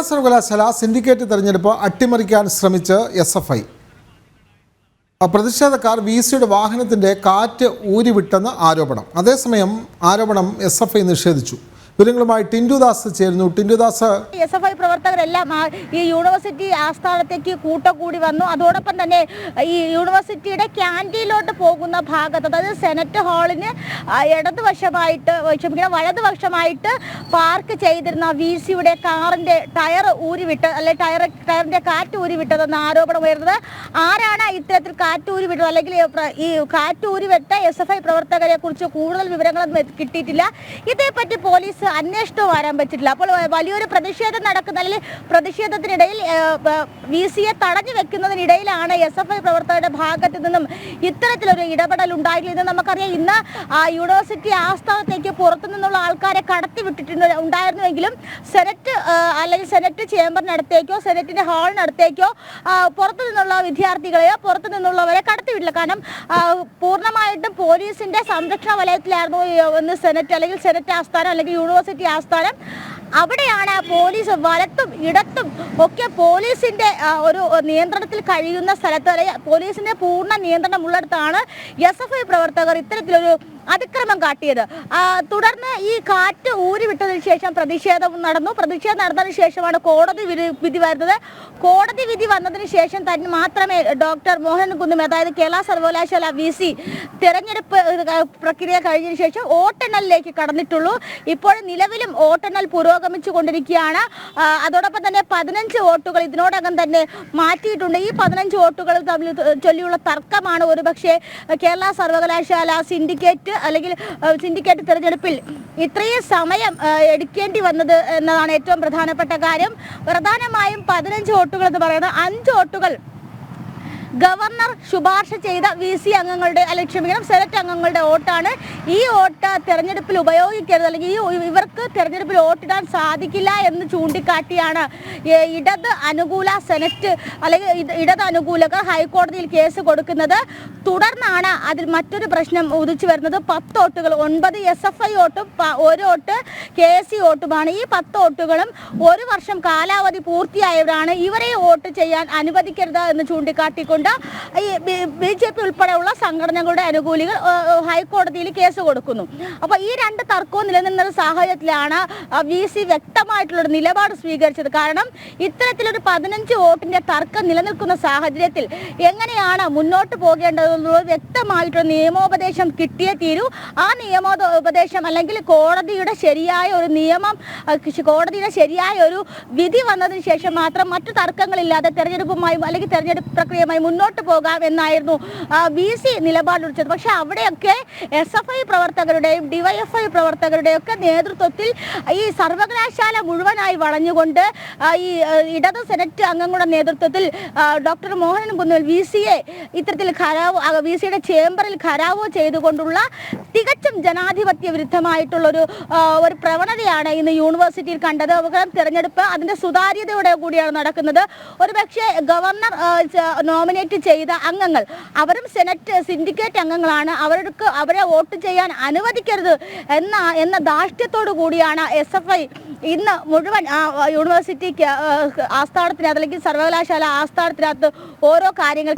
കേരള സർവകലാശാല സിൻഡിക്കേറ്റ് തെരഞ്ഞെടുപ്പ് അട്ടിമറിക്കാൻ ശ്രമിച്ച് എസ് എഫ് ഐ പ്രതിഷേധക്കാർ വി സിയുടെ വാഹനത്തിന്റെ കാറ്റ് ഊരിവിട്ടെന്ന് ആരോപണം. അതേസമയം ആരോപണം എസ് എഫ് ഐ നിഷേധിച്ചു. വിവരങ്ങളുമായി ടിൻഡുദാസ് ചേരുന്നു. ടിൻഡുദാസ് എസ് എഫ് ഐ പ്രവർത്തകരെല്ലാം ഈ യൂണിവേഴ്സിറ്റി ആസ്ഥാനത്തേക്ക് കൂട്ടക്കൂടി വന്നു. അതോടൊപ്പം തന്നെ ഈ യൂണിവേഴ്സിറ്റിയുടെ ക്യാന്റീനിലോട്ട് പോകുന്ന ഭാഗത്ത് അതായത് സെനറ്റ് ഹാളിന് ഇടതുവശമായിട്ട് ക്ഷമിക്കണം വലതുവശമായിട്ട് പാർക്ക് ചെയ്തിരുന്ന വി സിയുടെ കാറിന്റെ ടയർ ഊരിവിട്ട് അല്ലെ ടയർ ടയറിന്റെ കാറ്റ് ഊരിവിട്ടതെന്ന ആരോപണം ഉയർന്നത്. ആരാണ് ഇത്തരത്തിൽ കാറ്റ് ഊരിവിട്ടത്? അല്ലെങ്കിൽ ഈ കാറ്റ് ഊരിവിട്ട എസ് എഫ് ഐ പ്രവർത്തകരെ കുറിച്ച് കൂടുതൽ വിവരങ്ങളൊന്നും കിട്ടിയിട്ടില്ല. ഇതേപ്പറ്റി പോലീസ് അന്വേഷണവും ആരംഭിച്ചിട്ടില്ല അപ്പോൾ വലിയൊരു പ്രതിഷേധം നടക്കുന്ന അല്ലെങ്കിൽ പ്രതിഷേധത്തിനിടയിൽ വി സിയെ തടഞ്ഞു വെക്കുന്നതിനിടയിലാണ് എസ് എഫ് ഐ പ്രവർത്തകരുടെ ഭാഗത്ത് നിന്നും ഇത്തരത്തിലൊരു ഇടപെടൽ ഉണ്ടായിട്ടില്ലെന്ന് നമുക്കറിയാം ഇന്ന് യൂണിവേഴ്സിറ്റി ആസ്ഥാനത്തേക്ക് പുറത്തു നിന്നുള്ള ആൾക്കാരെ കടത്തി വിട്ടിട്ടുണ്ട് ഉണ്ടായിരുന്നുവെങ്കിലും സെനറ്റ് അല്ലെങ്കിൽ സെനറ്റ് ചേംബറിനടുത്തേക്കോ സെനറ്റിന്റെ ഹാളിനടുത്തേക്കോ പുറത്തു നിന്നുള്ള വിദ്യാർത്ഥികളെയോ പുറത്തു നിന്നുള്ളവരെ കടത്തിവിട്ടില്ല കാരണം പൂർണമായിട്ടും പോലീസിന്റെ സംരക്ഷണ വലയത്തിലായിരുന്നു സെനറ്റ് അല്ലെങ്കിൽ സെനറ്റ് ആസ്ഥാനം അല്ലെങ്കിൽ യൂണിവേഴ്സിറ്റി ആസ്ഥാനം അവിടെയാണ് പോലീസ് വലത്തും ഇടത്തും ഒക്കെ പോലീസിന്റെ ഒരു നിയന്ത്രണത്തിൽ കഴിയുന്ന സ്ഥലത്ത് പോലീസിന്റെ പൂർണ നിയന്ത്രണം ഉള്ളിടത്താണ് എസ് എഫ് ഐ പ്രവർത്തകർ ഇത്തരത്തിലൊരു അതിക്രമം കാട്ടിയത്. തുടർന്ന് ഈ കാറ്റ് ഊരിവിട്ടതിന് ശേഷം പ്രതിഷേധം നടന്നു. പ്രതിഷേധം നടന്നതിന് ശേഷമാണ് കോടതി വിധി- വരുന്നത്. കോടതി വിധി വന്നതിന് ശേഷം തന്നെ മാത്രമേ ഡോക്ടർ മോഹൻ കുന്നും അതായത് കേരള സർവകലാശാല വി സി തെരഞ്ഞെടുപ്പ് പ്രക്രിയ കഴിഞ്ഞതിന് ശേഷം വോട്ടെണ്ണലിലേക്ക് കടന്നിട്ടുള്ളൂ. ഇപ്പോൾ നിലവിലും വോട്ടെണ്ണൽ പുരോഗമിച്ചു കൊണ്ടിരിക്കുകയാണ് അതോടൊപ്പം തന്നെ പതിനഞ്ച് വോട്ടുകൾ ഇതിനോടകം തന്നെ മാറ്റിയിട്ടുണ്ട്. ഈ പതിനഞ്ച് വോട്ടുകൾ തമ്മിൽ ചൊല്ലിയുള്ള തർക്കമാണ് ഒരുപക്ഷെ കേരള സർവകലാശാല സിൻഡിക്കേറ്റ് അല്ലെങ്കിൽ സിൻഡിക്കേറ്റ് തിരഞ്ഞെടുപ്പിൽ ഇത്രയും സമയം എടുക്കേണ്ടി വന്നത് എന്നതാണ് ഏറ്റവും പ്രധാനപ്പെട്ട കാര്യം. പ്രധാനമായും പതിനഞ്ച് വോട്ടുകൾ എന്ന് പറയുന്നത് അഞ്ച് വോട്ടുകൾ ഗവർണർ ശുപാർശ ചെയ്ത വി സി അംഗങ്ങളുടെ അല്ലെങ്കിൽ ക്ഷമിക്കണം സെനറ്റ് അംഗങ്ങളുടെ വോട്ടാണ്. ഈ വോട്ട് തെരഞ്ഞെടുപ്പിൽ ഉപയോഗിക്കരുത് അല്ലെങ്കിൽ ഈ ഇവർക്ക് തെരഞ്ഞെടുപ്പിൽ വോട്ടിടാൻ സാധിക്കില്ല എന്ന് ചൂണ്ടിക്കാട്ടിയാണ് ഇടത് അനുകൂല സെനറ്റ് അല്ലെങ്കിൽ ഇട- ഇടത് അനുകൂലകർ ഹൈക്കോടതിയിൽ കേസ് കൊടുക്കുന്നത്. തുടർന്നാണ് അതിൽ മറ്റൊരു പ്രശ്നം ഉദിച്ചു വരുന്നത്. പത്ത് വോട്ടുകൾ ഒൻപത് എസ് എഫ് ഐ വോട്ടും ഒരു വോട്ട് കെ എസ് സി വോട്ടുമാണ്. ഈ പത്ത് വോട്ടുകളും ഒരു വർഷം കാലാവധി പൂർത്തിയായവരാണ്. ഇവരെ വോട്ട് ചെയ്യാൻ അനുവദിക്കരുത് എന്ന് ചൂണ്ടിക്കാട്ടിക്കൊണ്ട് ఉండా സംഘടനകളുടെ അനുകൂലികൾ ഹൈക്കോടതിയിൽ കേസ് കൊടുക്കുന്നു. അപ്പോൾ ഈ രണ്ട് തർക്കവും നിലനിന്ന സാഹചര്യത്തിലാണ് വി സി വ്യക്തമായിട്ടുള്ളൊരു നിലപാട് സ്വീകരിച്ചത്. കാരണം ഇത്തരത്തിലൊരു പതിനഞ്ച് വോട്ടിന്റെ തർക്കം നിലനിൽക്കുന്ന സാഹചര്യത്തിൽ എങ്ങനെയാണ് മുന്നോട്ട് പോകേണ്ടതെന്നുള്ള വ്യക്തമായിട്ടൊരു നിയമോപദേശം കിട്ടിയേ തീരൂ. ആ നിയമോപദേശം അല്ലെങ്കിൽ കോടതിയുടെ ശരിയായ ഒരു നിയമം കോടതിയുടെ ശരിയായ ഒരു വിധി വന്നതിന് ശേഷം മാത്രം മറ്റു തർക്കങ്ങളില്ലാതെ തെരഞ്ഞെടുപ്പുമായും അല്ലെങ്കിൽ തെരഞ്ഞെടുപ്പ് പ്രക്രിയയുമായി മുന്നോട്ട് പോകാം എന്നായിരുന്നു വി സി നിലപാടെടുത്തത്. പക്ഷെ അവിടെയൊക്കെ എസ് എഫ് ഐ പ്രവർത്തകരുടെയും ഡിവൈഎഫ്ഐ പ്രവർത്തകരുടെയും ഒക്കെ നേതൃത്വത്തിൽ ഈ സർവകലാശാല മുഴുവനായി വളഞ്ഞുകൊണ്ട് ഈ ഇടത് സെനറ്റ് അംഗങ്ങളുടെ നേതൃത്വത്തിൽ ഡോക്ടർ മോഹനൻ കുന്നുവൽ വി സിയെ ഇത്തരത്തിൽ ഖരാവോ വി സിയുടെ ചേംബറിൽ ഖരാവോ ചെയ്തുകൊണ്ടുള്ള തികച്ചും ജനാധിപത്യ വിരുദ്ധമായിട്ടുള്ള ഒരു ഒരു പ്രവണതയാണ് ഇന്ന് യൂണിവേഴ്സിറ്റിയിൽ കണ്ടത്. തിരഞ്ഞെടുപ്പ് അതിന്റെ സുതാര്യതയോടെ കൂടിയാണ് നടക്കുന്നത്. ഒരു പക്ഷേ ഗവർണർ നോമിനേറ്റ് ചെയ്ത അംഗങ്ങൾ അവരും സെനറ്റ് സിൻഡിക്കേറ്റ് അംഗങ്ങളാണ്. അവർക്ക് അവരെ വോട്ട് ചെയ്യാൻ അനുവദിക്കരുത് എന്ന എന്ന ധാർഷ്ട്യത്തോടു കൂടിയാണ് എസ് എഫ് ഐ ഇന്ന് മുഴുവൻ യൂണിവേഴ്സിറ്റി ആസ്ഥാനത്തിനകത്ത് അല്ലെങ്കിൽ സർവകലാശാല ആസ്ഥാനത്തിനകത്ത് ഓരോ കാര്യങ്ങൾ